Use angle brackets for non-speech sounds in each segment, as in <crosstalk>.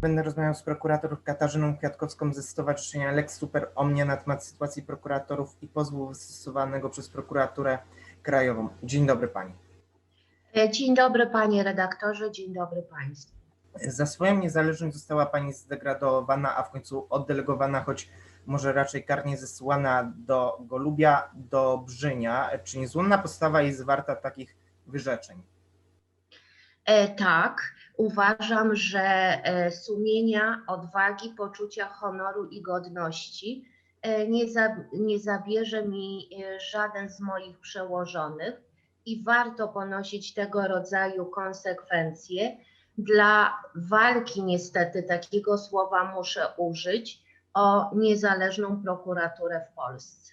Będę rozmawiał z prokurator Katarzyną Kwiatkowską ze Stowarzyszenia Lex Super Omnia na temat sytuacji prokuratorów i pozwu wystosowanego przez prokuraturę krajową. Dzień dobry pani. E, Dzień dobry panie redaktorze, dzień dobry państwu. Za swoją niezależność została pani zdegradowana, a w końcu oddelegowana, choć może raczej karnie zesłana do Golubia, do Brzynia. Czy niezłomna postawa jest warta takich wyrzeczeń? E, tak, uważam, że e, sumienia, odwagi, poczucia honoru i godności e, nie, za, nie zabierze mi e, żaden z moich przełożonych i warto ponosić tego rodzaju konsekwencje. Dla walki, niestety, takiego słowa muszę użyć, o niezależną prokuraturę w Polsce.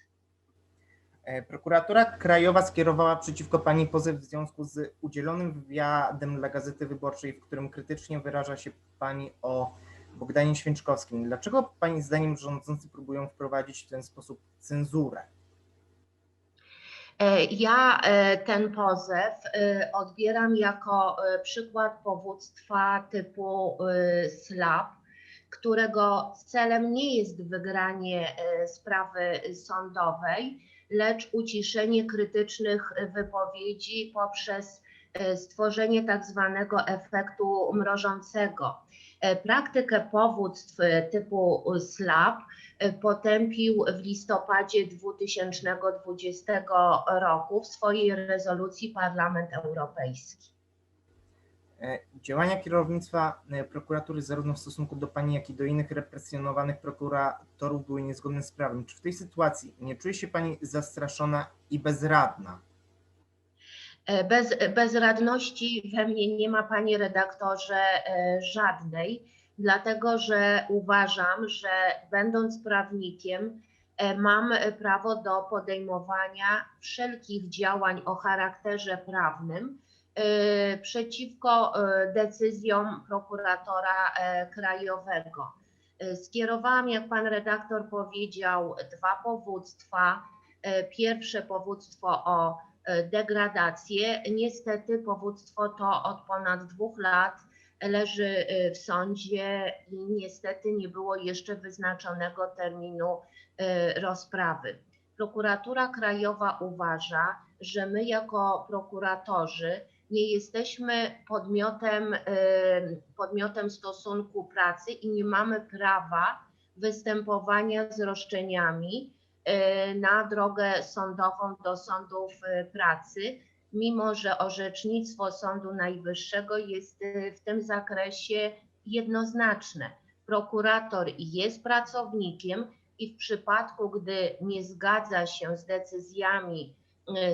E, Prokuratura Krajowa skierowała przeciwko pani pozew w związku z udzielonym wywiadem dla Gazety Wyborczej, w którym krytycznie wyraża się pani o Bogdanie Święczkowskim. Dlaczego pani zdaniem rządzący próbują wprowadzić w ten sposób cenzurę? E, Ja e, ten pozew odbieram jako przykład powództwa typu SLAP, którego celem nie jest wygranie sprawy sądowej, lecz uciszenie krytycznych wypowiedzi poprzez e, stworzenie tak zwanego efektu mrożącego. E, Praktykę powództw e, typu SLAP potępił w listopadzie 2020 roku w swojej rezolucji Parlament Europejski. E, Działania kierownictwa e, prokuratury zarówno w stosunku do pani, jak i do innych represjonowanych prokuratorów były niezgodne z prawem. Czy w tej sytuacji nie czuje się pani zastraszona i bezradna? E, Bez, bezradności we mnie nie ma, panie redaktorze, żadnej, dlatego że uważam, że będąc prawnikiem, mam prawo do podejmowania wszelkich działań o charakterze prawnym przeciwko e, decyzjom prokuratora e, krajowego. E, Skierowałam, jak pan redaktor powiedział, dwa powództwa. E, Pierwsze powództwo o e, degradację. Niestety powództwo to od ponad dwóch lat leży e, w sądzie i niestety nie było jeszcze wyznaczonego terminu e, rozprawy. Prokuratura Krajowa uważa, że my jako prokuratorzy nie jesteśmy podmiotem, e, podmiotem stosunku pracy i nie mamy prawa występowania z roszczeniami e, na drogę sądową do sądów e, pracy, mimo że orzecznictwo Sądu Najwyższego jest w tym zakresie jednoznaczne. Prokurator jest pracownikiem i w przypadku, gdy nie zgadza się z decyzjami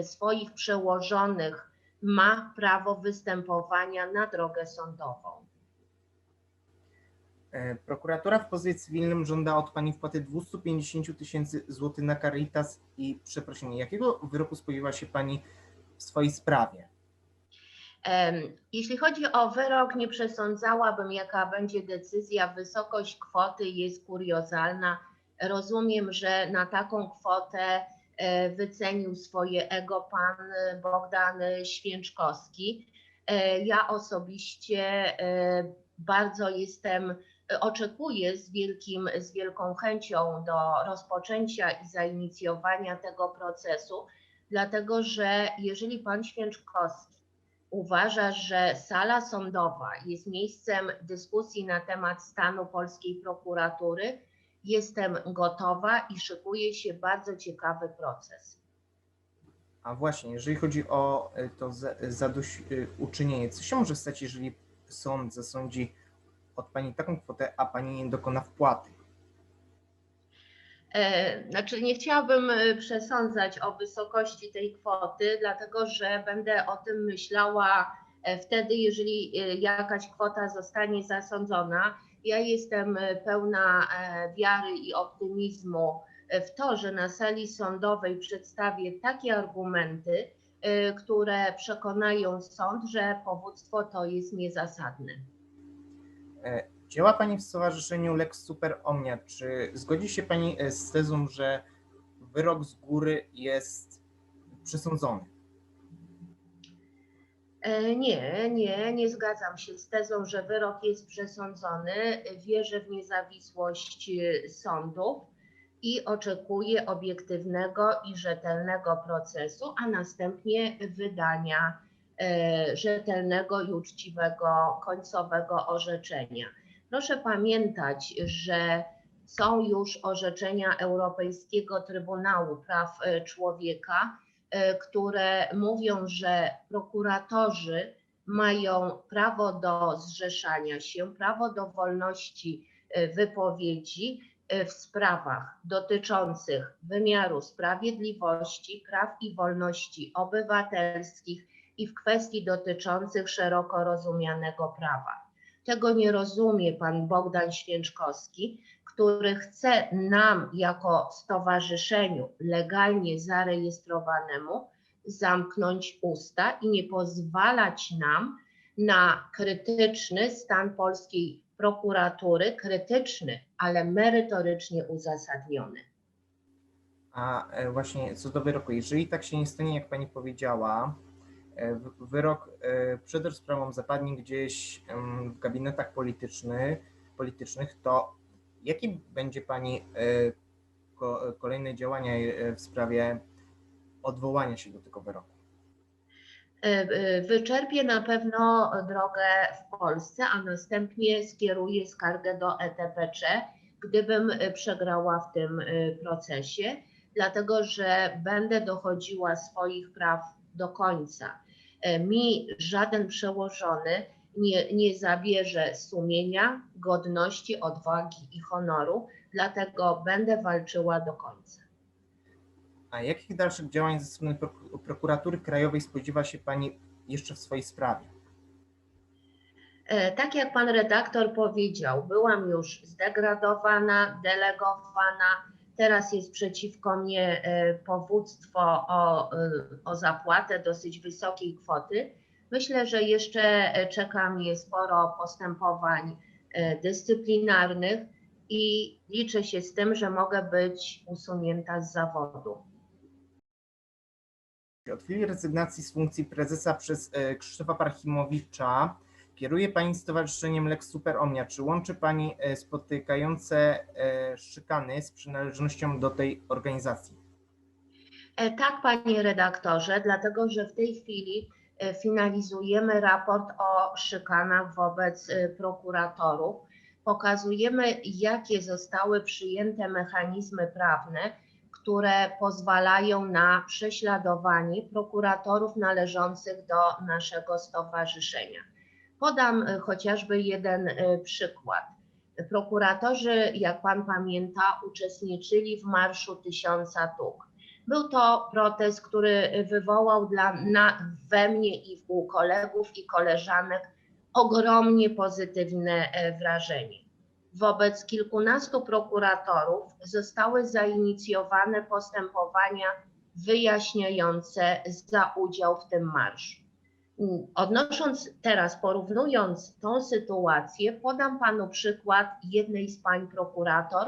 swoich przełożonych, ma prawo występowania na drogę sądową. E, Prokuratura w pozwie cywilnym żąda od pani wpłaty 250 tysięcy złotych na Caritas i przeproszenie. Jakiego wyroku spodziewa się pani w swojej sprawie? Jeśli chodzi o wyrok, nie przesądzałabym, jaka będzie decyzja. Wysokość kwoty jest kuriozalna. Rozumiem, że na taką kwotę wycenił swoje ego pan e, Bogdan Święczkowski. E, Ja osobiście e, bardzo jestem, e, oczekuję z, wielkim, z wielką chęcią do rozpoczęcia i zainicjowania tego procesu, dlatego że jeżeli pan Święczkowski uważa, że sala sądowa jest miejscem dyskusji na temat stanu polskiej prokuratury, jestem gotowa i szykuje się bardzo ciekawy proces. A właśnie, jeżeli chodzi o e, to za- zadośćuczynienie, co się może stać, jeżeli sąd zasądzi od pani taką kwotę, a pani nie dokona wpłaty? E, Znaczy, nie chciałabym e, przesądzać o wysokości tej kwoty, dlatego że będę o tym myślała e, wtedy, jeżeli e, jakaś kwota zostanie zasądzona. Ja jestem e, pełna e, wiary i optymizmu e, w to, że na sali sądowej przedstawię takie argumenty, które przekonają sąd, że powództwo to jest niezasadne. Działa Pani w Stowarzyszeniu Lex Super Omnia. Czy zgodzi się Pani z tezą, że wyrok z góry jest przesądzony? E, Nie, nie, nie zgadzam się z tezą, że wyrok jest przesądzony. Wierzę w niezawisłość e, sądów i oczekuję obiektywnego i rzetelnego procesu, a następnie wydania e, rzetelnego i uczciwego końcowego orzeczenia. Proszę pamiętać, że są już orzeczenia Europejskiego Trybunału Praw e, Człowieka, które mówią, że prokuratorzy mają prawo do zrzeszania się, prawo do wolności e, wypowiedzi e, w sprawach dotyczących wymiaru sprawiedliwości, praw i wolności obywatelskich i w kwestii dotyczących szeroko rozumianego prawa. Tego nie rozumie pan Bogdan Święczkowski, który chce nam jako stowarzyszeniu legalnie zarejestrowanemu zamknąć usta i nie pozwalać nam na krytyczny stan polskiej prokuratury, krytyczny, ale merytorycznie uzasadniony. A e, właśnie co do wyroku, jeżeli tak się nie stanie, jak pani powiedziała, e, wyrok e, przed rozprawą zapadnie gdzieś w gabinetach politycznych, politycznych, to jakie będzie pani e, ko- kolejne działania e, w sprawie odwołania się do tego wyroku? E, e, Wyczerpię na pewno drogę w Polsce, a następnie skieruję skargę do ETPC, gdybym przegrała w tym procesie, dlatego że będę dochodziła swoich praw do końca. Mi żaden przełożony nie, nie zabierze sumienia, godności, odwagi i honoru, dlatego będę walczyła do końca. A jakich dalszych działań ze strony Prok- Prokuratury Krajowej spodziewa się pani jeszcze w swojej sprawie? E, Tak jak pan redaktor powiedział, byłam już zdegradowana, delegowana. Teraz jest przeciwko mnie e, powództwo o, e, o zapłatę dosyć wysokiej kwoty. Myślę, że jeszcze e, czeka mnie sporo postępowań e, dyscyplinarnych i liczę się z tym, że mogę być usunięta z zawodu. Od chwili rezygnacji z funkcji prezesa przez e, Krzysztofa Parchimowicza kieruje Pani Stowarzyszeniem Lex Super Omnia. Czy łączy Pani spotykające szykany z przynależnością do tej organizacji? Tak, panie redaktorze, dlatego że w tej chwili finalizujemy raport o szykanach wobec e, prokuratorów. Pokazujemy, jakie zostały przyjęte mechanizmy prawne, które pozwalają na prześladowanie prokuratorów należących do naszego stowarzyszenia. Podam e, chociażby jeden e, przykład. Prokuratorzy, jak pan pamięta, uczestniczyli w Marszu Tysiąca Tuk. Był to protest, który wywołał dla, na, we mnie i u kolegów i koleżanek ogromnie pozytywne e, wrażenie. Wobec kilkunastu prokuratorów zostały zainicjowane postępowania wyjaśniające za udział w tym marszu. Odnosząc teraz, porównując tą sytuację, podam panu przykład jednej z pań prokurator,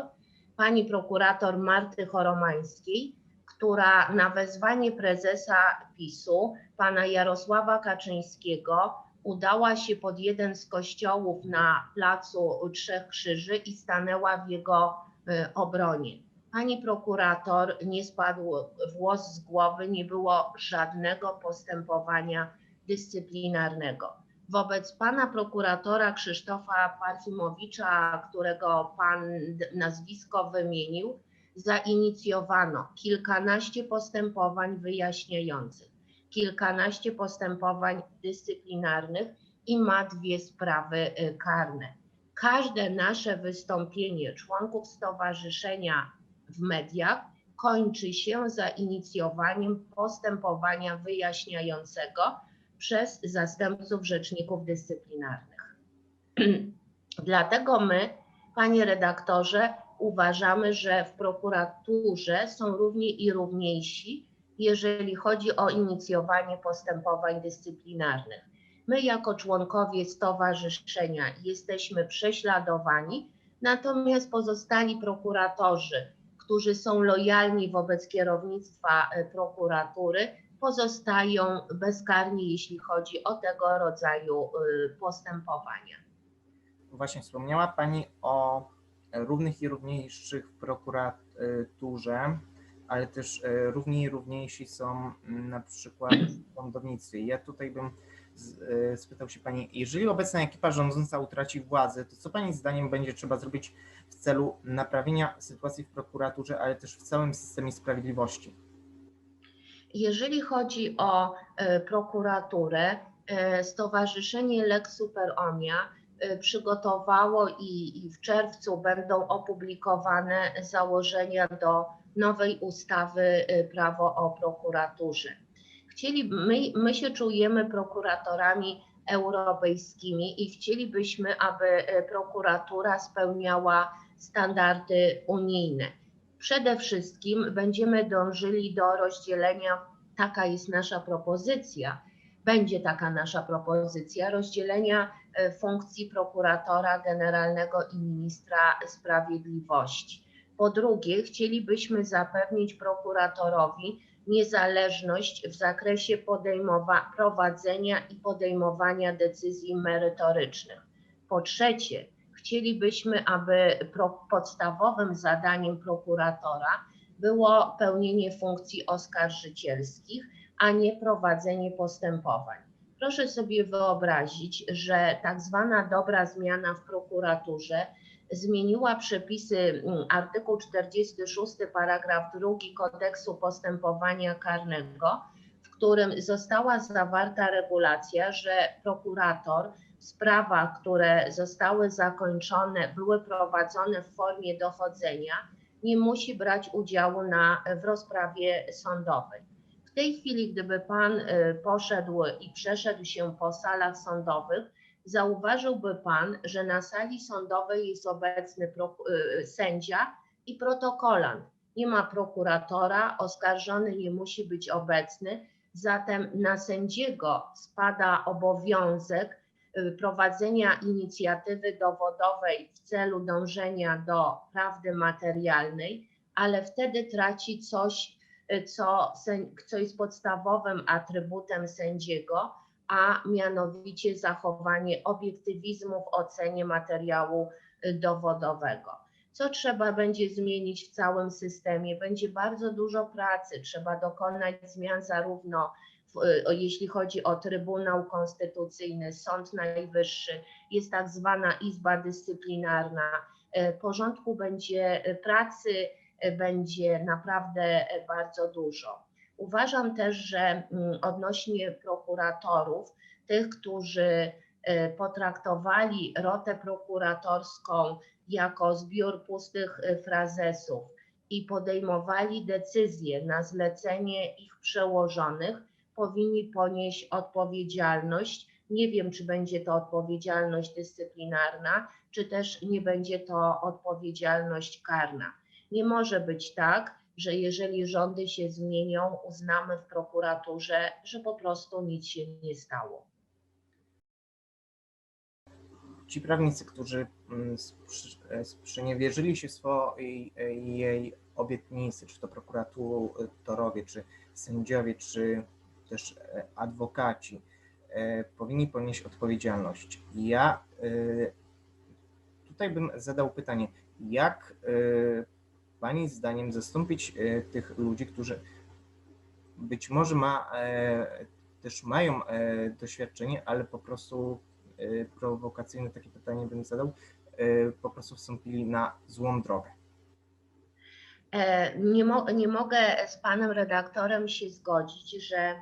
pani prokurator Marty Choromańskiej, która na wezwanie prezesa PiSu, pana Jarosława Kaczyńskiego, udała się pod jeden z kościołów na placu Trzech Krzyży i stanęła w jego y, obronie. Pani prokurator nie spadł włos z głowy, nie było żadnego postępowania dyscyplinarnego. Wobec pana prokuratora Krzysztofa Parchimowicza, którego pan nazwisko wymienił, zainicjowano kilkanaście postępowań wyjaśniających, kilkanaście postępowań dyscyplinarnych i ma dwie sprawy y, karne. Każde nasze wystąpienie członków stowarzyszenia w mediach kończy się zainicjowaniem postępowania wyjaśniającego przez zastępców rzeczników dyscyplinarnych. <clears throat> Dlatego my, panie redaktorze, uważamy, że w prokuraturze są równi i równiejsi, jeżeli chodzi o inicjowanie postępowań dyscyplinarnych. My, jako członkowie stowarzyszenia, jesteśmy prześladowani, natomiast pozostali prokuratorzy, którzy są lojalni wobec kierownictwa e, prokuratury, pozostają bezkarni, jeśli chodzi o tego rodzaju y, postępowania. Właśnie wspomniała Pani o równych i równiejszych w prokuraturze, ale też e, równi i równiejsi są mm, na przykład w sądownictwie. Ja tutaj bym e, spytał się Pani, jeżeli obecna ekipa rządząca utraci władzę, to co Pani zdaniem będzie trzeba zrobić w celu naprawienia sytuacji w prokuraturze, ale też w całym systemie sprawiedliwości? Jeżeli chodzi o e, prokuraturę, Stowarzyszenie Lex Super Omnia przygotowało i, i w czerwcu będą opublikowane założenia do nowej ustawy e, Prawo o prokuraturze. Chcieli, my, my się czujemy prokuratorami europejskimi i chcielibyśmy, aby e, prokuratura spełniała standardy unijne. Przede wszystkim będziemy dążyli do rozdzielenia, taka jest nasza propozycja, będzie taka nasza propozycja, rozdzielenia funkcji prokuratora generalnego i ministra sprawiedliwości. Po drugie, chcielibyśmy zapewnić prokuratorowi niezależność w zakresie prowadzenia i podejmowania decyzji merytorycznych. Po trzecie, chcielibyśmy, aby pro, podstawowym zadaniem prokuratora było pełnienie funkcji oskarżycielskich, a nie prowadzenie postępowań. Proszę sobie wyobrazić, że tak zwana dobra zmiana w prokuraturze zmieniła przepisy mm, artykuł 46 paragraf 2 kodeksu postępowania karnego, w którym została zawarta regulacja, że prokurator w sprawach, które zostały zakończone, były prowadzone w formie dochodzenia, nie musi brać udziału na, w rozprawie sądowej. W tej chwili, gdyby Pan y, poszedł i przeszedł się po salach sądowych, zauważyłby Pan, że na sali sądowej jest obecny y, sędzia i protokolant. Nie ma prokuratora, oskarżony nie musi być obecny, zatem na sędziego spada obowiązek y, prowadzenia inicjatywy dowodowej w celu dążenia do prawdy materialnej, ale wtedy traci coś, co, sęd- co jest podstawowym atrybutem sędziego, a mianowicie zachowanie obiektywizmu w ocenie materiału y, dowodowego. Co trzeba będzie zmienić w całym systemie? Będzie bardzo dużo pracy, trzeba dokonać zmian zarówno w, y, jeśli chodzi o Trybunał Konstytucyjny, Sąd Najwyższy, jest tak zwana Izba Dyscyplinarna. Y, Porządku będzie y, pracy, y, będzie naprawdę bardzo dużo. Uważam też, że mm, odnośnie prokuratorów, tych, którzy e, potraktowali rotę prokuratorską jako zbiór pustych e, frazesów i podejmowali decyzje na zlecenie ich przełożonych, powinni ponieść odpowiedzialność. Nie wiem, czy będzie to odpowiedzialność dyscyplinarna, czy też nie będzie to odpowiedzialność karna. Nie może być tak, że jeżeli rządy się zmienią, uznamy w prokuraturze, że po prostu nic się nie stało. Ci prawnicy, którzy mm, e, sprzeniewierzyli się swojej e, jej obietnicy, czy to prokuratorowie, czy sędziowie, czy też e, adwokaci, powinni ponieść odpowiedzialność. Ja tutaj bym zadał pytanie, jak Pani zdaniem zastąpić e, tych ludzi, którzy być może ma, e, też mają e, doświadczenie, ale po prostu prowokacyjne takie pytanie bym zadał, po prostu wstąpili na złą drogę. Nie, mo- nie mogę z panem redaktorem się zgodzić, że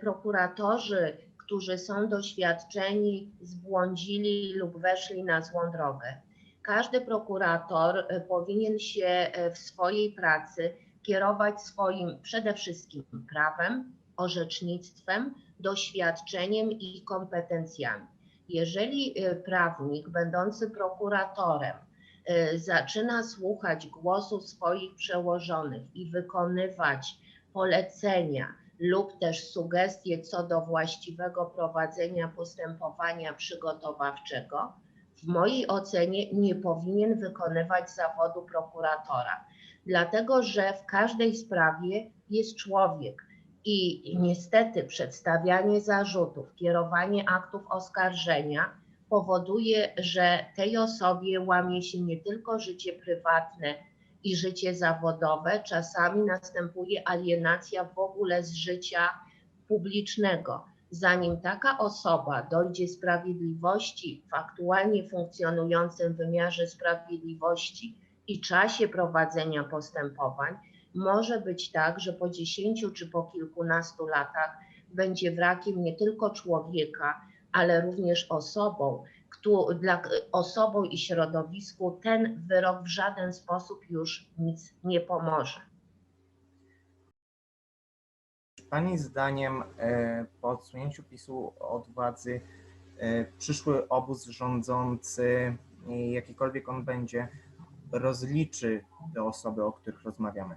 prokuratorzy, którzy są doświadczeni, zbłądzili lub weszli na złą drogę. Każdy prokurator e, powinien się e, w swojej pracy kierować swoim przede wszystkim prawem, orzecznictwem, doświadczeniem i kompetencjami. Jeżeli e, prawnik będący prokuratorem zaczyna słuchać głosów swoich przełożonych i wykonywać polecenia lub też sugestie co do właściwego prowadzenia postępowania przygotowawczego, w mojej ocenie nie powinien wykonywać zawodu prokuratora, dlatego że w każdej sprawie jest człowiek I niestety przedstawianie zarzutów, kierowanie aktów oskarżenia powoduje, że tej osobie łamie się nie tylko życie prywatne i życie zawodowe, czasami następuje alienacja w ogóle z życia publicznego. Zanim taka osoba dojdzie sprawiedliwości w aktualnie funkcjonującym wymiarze sprawiedliwości i czasie prowadzenia postępowań, może być tak, że po 10 czy po kilkunastu latach będzie wrakiem nie tylko człowieka, ale również osobą, któ- dla osobą i środowisku ten wyrok w żaden sposób już nic nie pomoże. Pani zdaniem e, po odsunięciu PiSu od władzy e, przyszły obóz rządzący, e, jakikolwiek on będzie, rozliczy te osoby, o których rozmawiamy?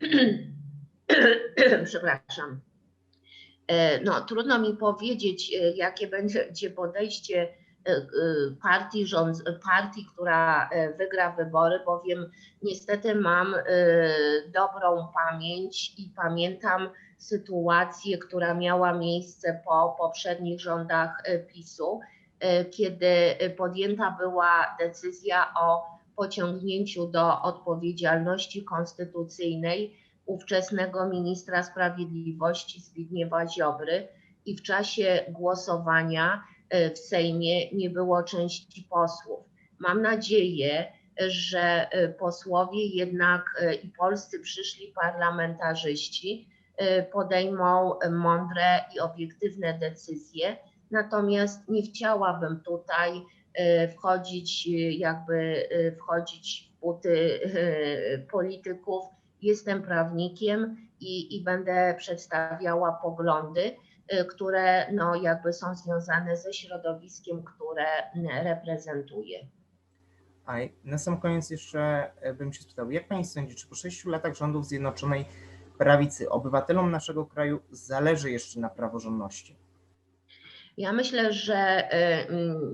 <clears throat> Przepraszam. No, trudno mi powiedzieć, jakie będzie podejście partii, rząd, partii, która e, wygra wybory, bowiem niestety mam e, dobrą pamięć i pamiętam sytuację, która miała miejsce po poprzednich rządach e, PiSu, kiedy podjęta była decyzja o pociągnięciu do odpowiedzialności konstytucyjnej ówczesnego ministra sprawiedliwości Zbigniewa Ziobry i w czasie głosowania w Sejmie nie było części posłów. Mam nadzieję, że e, posłowie jednak e, i polscy przyszli parlamentarzyści e, podejmą mądre i obiektywne decyzje. Natomiast nie chciałabym tutaj e, wchodzić, e, jakby e, wchodzić w buty e, polityków. Jestem prawnikiem i, i będę przedstawiała poglądy, które no, jakby są związane ze środowiskiem, które reprezentuję. A na sam koniec jeszcze e, bym się spytał, jak Pani sądzi, czy po sześciu latach rządów Zjednoczonej Prawicy obywatelom naszego kraju zależy jeszcze na praworządności? Ja myślę, że y,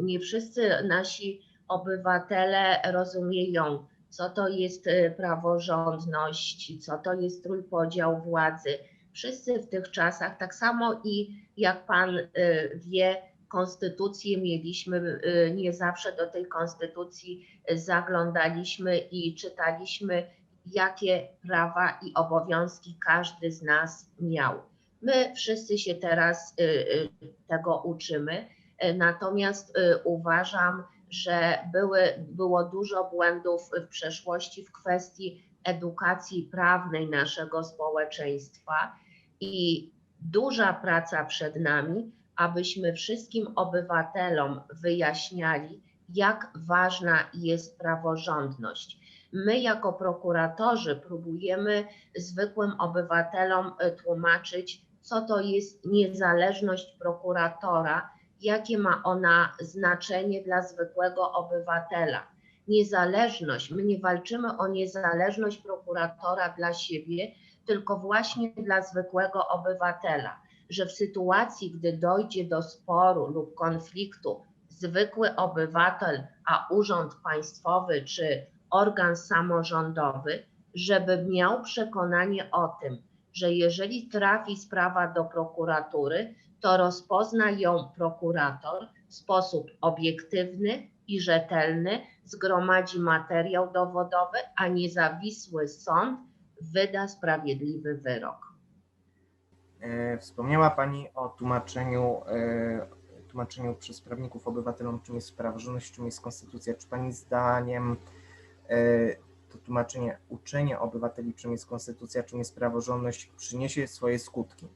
nie wszyscy nasi obywatele rozumieją, co to jest y, praworządność, co to jest trójpodział władzy. Wszyscy w tych czasach, tak samo i jak Pan y, wie, konstytucję mieliśmy, y, nie zawsze do tej konstytucji zaglądaliśmy i czytaliśmy, jakie prawa i obowiązki każdy z nas miał. My wszyscy się teraz y, tego uczymy, y, natomiast uważam, że były, było dużo błędów w przeszłości w kwestii edukacji prawnej naszego społeczeństwa i duża praca przed nami, abyśmy wszystkim obywatelom wyjaśniali, jak ważna jest praworządność. My, jako prokuratorzy, próbujemy zwykłym obywatelom y, tłumaczyć, co to jest niezależność prokuratora, jakie ma ona znaczenie dla zwykłego obywatela. Niezależność, my nie walczymy o niezależność prokuratora dla siebie, tylko właśnie dla zwykłego obywatela, że w sytuacji, gdy dojdzie do sporu lub konfliktu, zwykły obywatel, a urząd państwowy czy organ samorządowy, żeby miał przekonanie o tym, że jeżeli trafi sprawa do prokuratury, to rozpozna ją prokurator w sposób obiektywny i rzetelny, zgromadzi materiał dowodowy, a niezawisły sąd wyda sprawiedliwy wyrok. E, Wspomniała Pani o tłumaczeniu, e, tłumaczeniu przez prawników obywatelom, czym jest praworządność, czym jest konstytucja. Czy Pani zdaniem e, to tłumaczenie, uczenie obywateli, czym jest konstytucja, czym jest praworządność, przyniesie swoje skutki?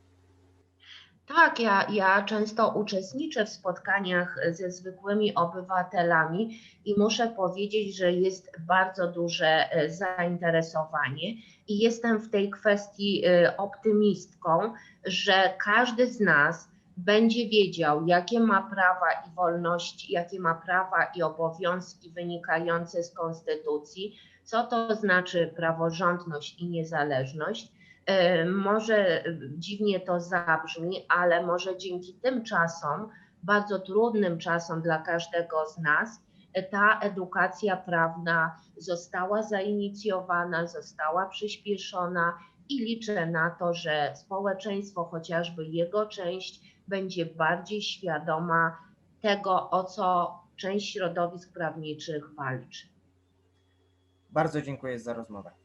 Tak, ja, ja często uczestniczę w spotkaniach ze zwykłymi obywatelami i muszę powiedzieć, że jest bardzo duże e, zainteresowanie i jestem w tej kwestii e, optymistką, że każdy z nas będzie wiedział, jakie ma prawa i wolności, jakie ma prawa i obowiązki wynikające z Konstytucji, co to znaczy praworządność i niezależność. Może dziwnie to zabrzmi, ale może dzięki tym czasom, bardzo trudnym czasom dla każdego z nas, e, ta edukacja prawna została zainicjowana, została przyspieszona i liczę na to, że społeczeństwo, chociażby jego część, będzie bardziej świadoma tego, o co część środowisk prawniczych walczy. Bardzo dziękuję za rozmowę.